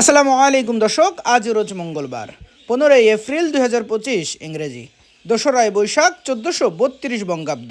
আসসালামু আলাইকুম দর্শক, আজ রোজ মঙ্গলবার, পনেরোই এপ্রিল দুই হাজার পঁচিশ ইংরেজি। দোসরাই বৈশাখ চোদ্দোশো বত্রিশ বঙ্গাব্দ।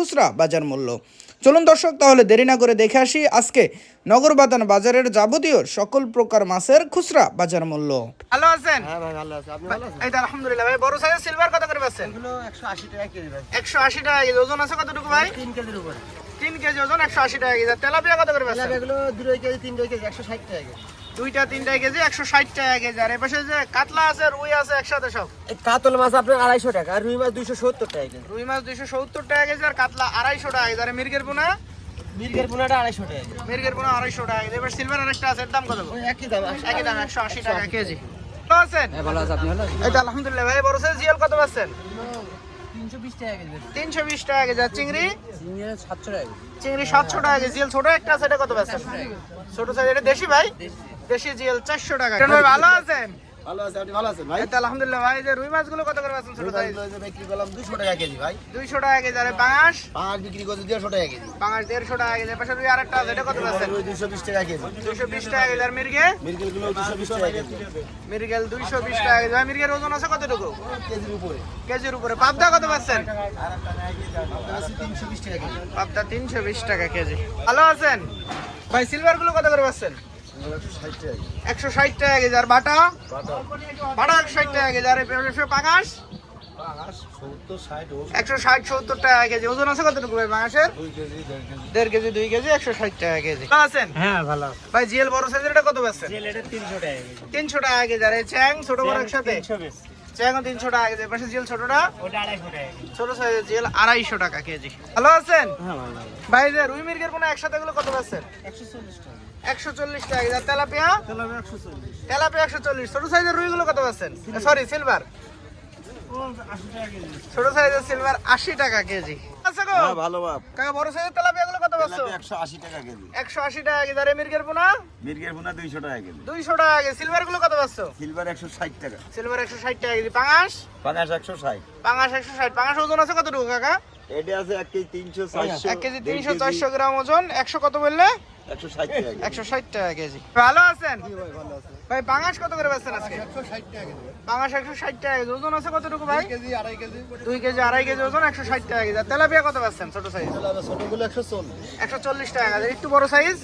খুচরা বাজার মূল্য। চলুন দর্শক তাহলে দেরি না করে দেখে আসি আজকে নগরবাদান বাজারের যাবতীয় সকল প্রকার মাছের খুচরা বাজার মূল্য। ভালো আছেন? হ্যাঁ ভাই ভালো আছে। আপনি ভালো আছেন? এই তো আলহামদুলিল্লাহ ভাই বড় সাইজের সিলভার কত করে পাচ্ছেন? এগুলো একশো আশি টাকা কেজি ভাই। একশো আশি টাকা কেজি ওজন আছে কতটুকু ভাই? তিন কেজির উপরে। তিন কেজি ওজন একশো আশি টাকা কেজি। তেলাপিয়া কত করে পাচ্ছেন? এগুলো দুই কেজি তিন কেজি একশো ষাট টাকা কেজি। দুইটা তিনটা কেজি একশো ষাট টাকা কেজি আর এপাশে যে কাতলা আছে রুই আছে একসাথে সব কাতল মাছ আপনার আড়াইশো টাকা আর রুই মাছ দুইশো সত্তর টাকা কেজি রুই মাছ দুইশো সত্তর টাকা কেজি আর কাতলা আড়াইশো টাকা কেজি আর মির্গের পোনা মির্গের পোনাটা আড়াইশো টাকা মির্গের পোনা আড়াইশো টাকা কেজি এবার সিলভার আরেকটা আছে দাম কত একই দাম একই দাম একশো আশি টাকা কেজি ভালো আছেন হ্যাঁ ভালো আছে আপনি ভালো আছেন এই আলহামদুলিল্লাহ ভাই বড় সাইজ জিয়াল কত পাচ্ছেন তিনশো বিশ টাকা কেজি আর চিংড়ি সাতশো টাকা চিংড়ি সাতশো টাকা কেজি জিয়াল ছোট একটা আছে এটা কত পাচ্ছেন ছোট সাইজ এটা দেশি ভাই দেশি জিয়াল চারশো টাকা। ভাই ভালো আছেন? ভালো আছে আপনি ভালো আছেন ভাই? আলহামদুলিল্লাহ ভাই যে রুই মাছগুলো কত করে পাচ্ছেন ছোট সাইজ বিক্রি করলাম দুশো টাকা কেজি ভাই। দুইশো টাকা কেজি আর বিক্রি করছে দেড়শো টাকা কেজি। বাঙাশ দেড়শো টাকা কেজি পাশে রুই আরেকটা আছে এটা কত পাচ্ছেন? ওই দুশো বিশ টাকা কেজি। দুইশো বিশ টাকা কেজি আর মির্গে? মির্গেলগুলো দুশো বিশ টাকা কেজি। মির্গেল দুইশো বিশ টাকা কেজি। ভাই মির্গের ওজন আছে কতটুকু? কেজির উপরে। কেজির উপরে। পাবদা কত পাচ্ছেন? তিনশো বিশ টাকা কেজি। পাবদা তিনশো বিশ টাকা কেজি। ভালো আছেন? ভাই সিলভারগুলো কত করে পাচ্ছেন? একশো ষাট টাকা কেজি আর বাটা। বাটা। একশো ষাট টাকা কেজি আর একশো পাঙাশ। ষাট একশো ষাট সত্তর টাকা কেজি। ওজন আছে কতটুকু ভাই দেড় কেজি। দুই কেজি একশো ষাট টাকা কেজি। ভালো আছেন? হ্যাঁ ভালো ভাই জিএল বড় সাইজের এটা কত পাচ্ছেন তিনশো টাকা কেজি। তিনশো টাকা কেজি। আর এই চ্যাং ছোট বড় একসাথে? চ্যাং তিনশো টাকা কেজি। পাশে জিএল ছোটটা? ছোট সাইজের জিএল আড়াইশো টাকা কেজি। ভালো আছেন? হ্যাঁ ভালো ভাই যে রুই মির্গের কোনো একসাথে গুলো কত পাচ্ছেন একশো চল্লিশ টাকা। একশো চল্লিশ টাকা তেলাপিয়া? তেলাপিয়া একশো চল্লিশ। ছোট সাইজের রুই গুলো কত পাচ্ছেন? সরি সিলভার ও আশি টাকা কেজি। ছোট সাইজের সিলভার আশি টাকা কেজি। আচ্ছা গো হ্যাঁ ভালো বাপ কাকা বড় সাইজের তেলাপিয়া গুলো কত পাচ্ছ? একশো আশি টাকা কেজি। একশো আশি টাকা কেজি। আর এই মির্গের পোনা মির্গের পোনা দুইশো টাকা কেজি। দুইশো টাকা কেজি। সিলভারগুলো কত পাচ্ছ? সিলভার একশো ষাট টাকা। সিলভার একশো ষাট টাকা কেজি। পাঙাশ? পাঙাশ একশো ষাট। পাঙাশ একশো ষাট। পাঙাশ ওজন আছে কতটুকু কাকা? এটা আছে এক কেজি তিনশো চারশো এক কেজি তিনশো চারশো গ্রাম ওজন। একশো কত বললে? একশো ষাট টাকা কেজি ভালো আছেন ভাই কত করে বেচছেন আজকে একশো ষাট টাকা কেজি পাঙাশ একশো ষাট টাকা কেজি ওজন আছে কতটুকু ভাই কেজি আড়াই কেজি দুই কেজি আড়াই কেজি ওজন একশো ষাট টাকা কেজি তেলাপিয়া কত বেচছেন ছোট সাইজ ছোটগুলো একশো চল্লিশ একশো চল্লিশ টাকা কেজি একটু বড় সাইজ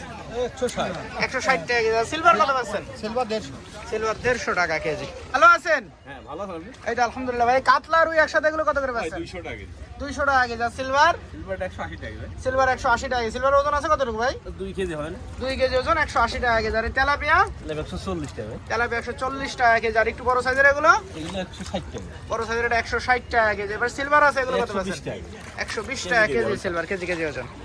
একশো ষাট একশো ষাট টাকা কেজি সিলভার কত বেচছেন সিলভার দেড়শো সিলভার দেড়শো টাকা কেজি ভালো আছেন হ্যাঁ ভালো এই তো আলহামদুলিল্লাহ ভাই কাতলা রুই একসাথে এগুলো কত করে বেচছেন দুইশো টাকা কেজি দুইশো টাকা কেজি সিলভার সিলভার একশো আশি টাকা সিলভার একশো আশি টাকা সিলভার ওজন আছে কতটুকু ভাই দুই কেজি হয় না? দুই কেজি ওজন একশো আশি টাকা কেজি। আর তেলাপিয়া? একশো চল্লিশ টাকা তেলাপিয়া একশো চল্লিশ টাকা কেজি। আর একটু বড় সাইজের এগুলো? এগুলো একশো ষাট টাকা বড় সাইজের একশো ষাট টাকা কেজি। এবার সিলভার আছে এগুলো কত একশো বিশ টাকা কেজি সিলভার কেজি কেজি ওজন।